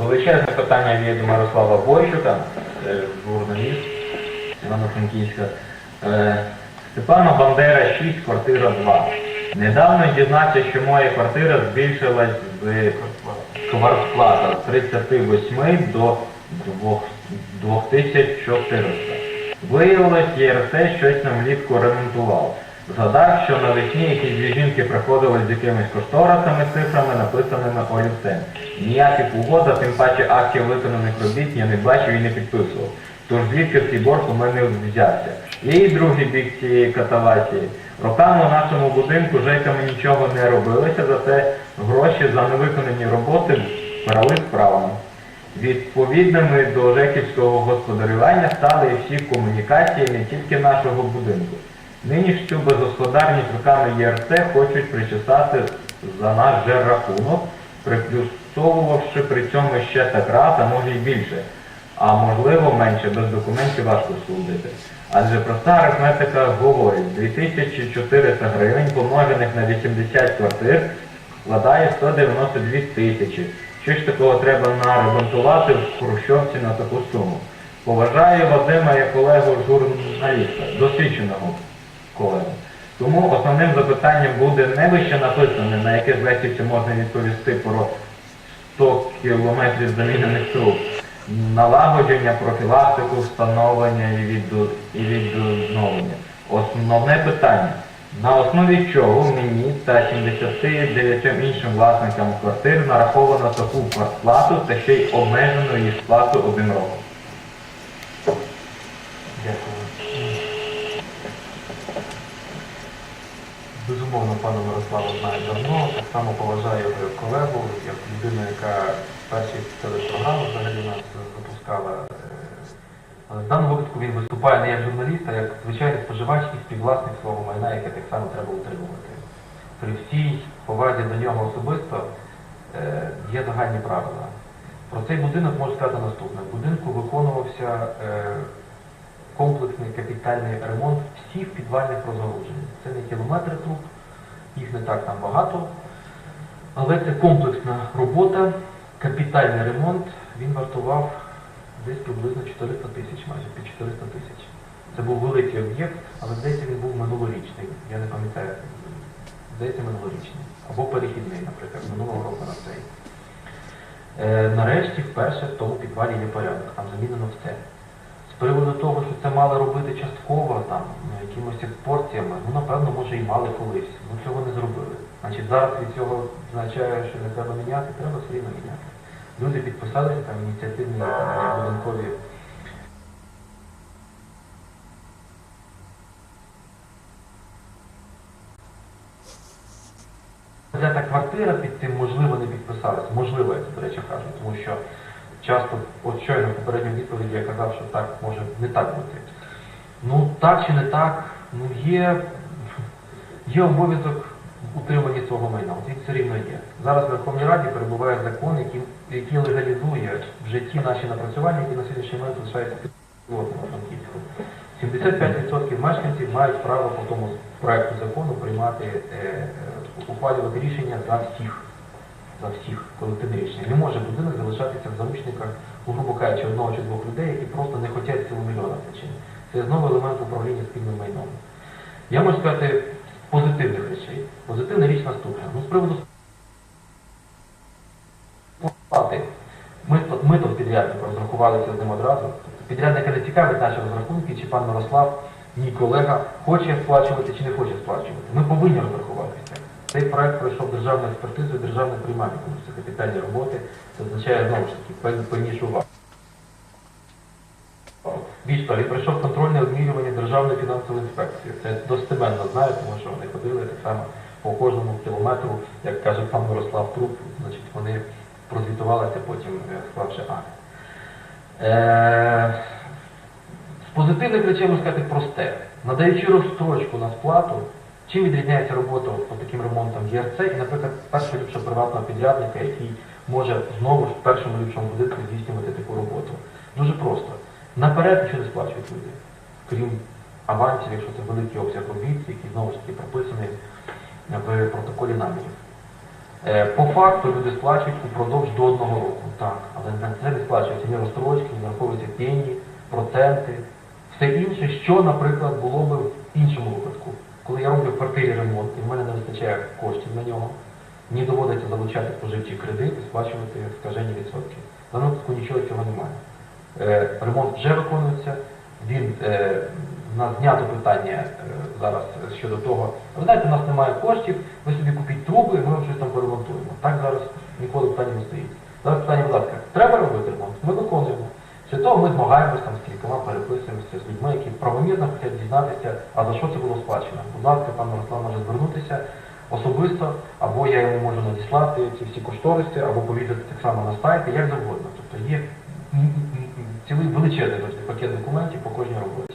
Величезне питання від Мирослава Бойчука, журналіст Івано-Франківська. Е, Степана Бандера 6, квартира 2. Недавно дізнався, що моя квартира збільшилась з квартплата з 38 до 2400. Виявилось, ЄРС щось нам влітку ремонтував. Згадав, що навесні якісь дві жінки приходили з якимись кошторисами, цифрами, написаними олівцем. Ніяких угод, а тим паче актів виконаних робіт я не бачив і не підписував. Тож звідки цей борг у мене взявся? І другий бік цієї катавасії. Роками у нашому будинку жеками нічого не робилося, зате гроші за невиконані роботи брали справами. Відповідними до жеківського господарювання стали і всі комунікації не тільки нашого будинку. Нині ж цю безгосподарність руками ЄРЦ хочуть причесати за наш же рахунок, приплюсовувавши при цьому ще так раз, а може й більше. А можливо менше, без документів важко судити. Адже проста арифметика говорить, 2400 гривень помножених на 80 квартир складає 192 тисячі. Що ж такого треба наремонтувати в Хрущовці на таку суму? Поважаю Вадима як колегу журналіста, досвідченого колегу. Тому основним запитанням буде не вище написане, на яке з лексівці можна відповісти про 100 кілометрів замінених труб, налагодження, профілактику, встановлення і відновлення. Основне питання. На основі чого мені та 79 іншим власникам квартир нараховано таку квартплату та ще й обмежено її сплату один роком? Безумовно, пана Мирослава знаю давно, так само поважаю його як колегу, як людину, яка перші телепрограми взагалі нас запускала. Е, Але в даному випадку він виступає не як журналіст, а як звичайний споживач і співвласник свого майна, яке так само треба утримувати. При всій повазі до нього особисто е, є загальні правила. Про цей будинок можу сказати наступне. В будинку виконувався е, комплексний капітальний ремонт всіх підвальних розгалужень. Це не кілометри труб, їх не так там багато, але це комплексна робота, капітальний ремонт, він вартував десь приблизно 400 тисяч, майже під 400 тисяч. Це був великий об'єкт, але здається він був минулорічний, я не пам'ятаю, здається минулорічний. Або перехідний, наприклад, минулого року на цей. Е, нарешті вперше в тому підвалі є порядок, там замінено все. Приводу того, що це мали робити частково, там, якимось порціями, ну, напевно, може і мали колись. Ну, цього не зробили. Значить, зараз від цього означає, що не треба міняти, треба все рівно міняти. Люди підписалися там ініціативні будинкові Взята квартира під цим можливо не підписалась. Можливо, я це, до речі, кажу, тому що часто, от щойно в попередній відповіді я казав, що так може не так бути. Ну так чи не так, ну є, є обов'язок утримання свого майна. От він все рівно є. Зараз в Верховній Раді перебуває закон, який, який легалізує в житті наші напрацювання, які на сьогоднішній момент залишаються пілотними Франківську. 75% мешканців мають право по тому проекту закону приймати, е, е, ухвалювати рішення за всіх, за всіх колективне рішення. Не може будинок залишатися в заручниках, грубо кажучи, одного чи двох людей, які просто не хочуть цілу мільйона причин. Це знову елемент управління спільним майном. Я можу сказати позитивних речей. Позитивна річ наступна. Ну, з приводу сплати. Ми, ми тут підрядником розрахувалися з ним одразу. Тобто підрядника не цікавить наші розрахунки, чи пан Мирослав, мій колега, хоче сплачувати чи не хоче сплачувати. Ми повинні розрахуватися. Цей проект пройшов державну експертизу приймання, тому це капітальні роботи. Це означає знову ж таки певнішу увагу. Більш того, він пройшов контрольне обмірювання Державної фінансової інспекції. Це достеменно знаю, тому що вони ходили так само по кожному кілометру, як каже пан Мирослав Труп, значить вони прозвітувалися потім, е, склавши акт. Е, з позитивних речей можна сказати просте. Надаючи розстрочку на сплату, чим відрізняється робота по таким ремонтам ЄРЦ і, наприклад, першого ліпшого приватного підрядника, який може знову ж в першому ліпшому будинку здійснювати таку роботу. Дуже просто. Наперед нічого не сплачують люди, крім авансів, якщо це великий обсяг робіт, які знову ж таки прописані в протоколі намірів. Е, По факту люди сплачують упродовж до одного року. Так, але на це не сплачуються ні розстрочки, ні нараховуються пені, проценти, все інше, що, наприклад, було би в іншому випадку. Коли я роблю в квартирі ремонт, і в мене не вистачає коштів на нього, мені доводиться залучати споживчий кредит і сплачувати скажені відсотки. Даному випадку нічого цього немає. Е, ремонт вже виконується, він е, нас знято питання е, зараз щодо того, ви знаєте, у нас немає коштів, ви собі купіть труби, і ми вам щось там поремонтуємо. Так зараз ніколи питання не стоїть. Зараз питання, будь ласка, треба робити ремонт? Ми того ми змагаємося там з кількома, переписуємося з людьми, які правомірно хочуть дізнатися, а за що це було сплачено. Будь ласка, пан Мирослав може звернутися особисто, або я йому можу надіслати ці всі кошториси, або повідати так само на сайті, як завгодно. Тобто є цілий величезний пакет документів по кожній роботі.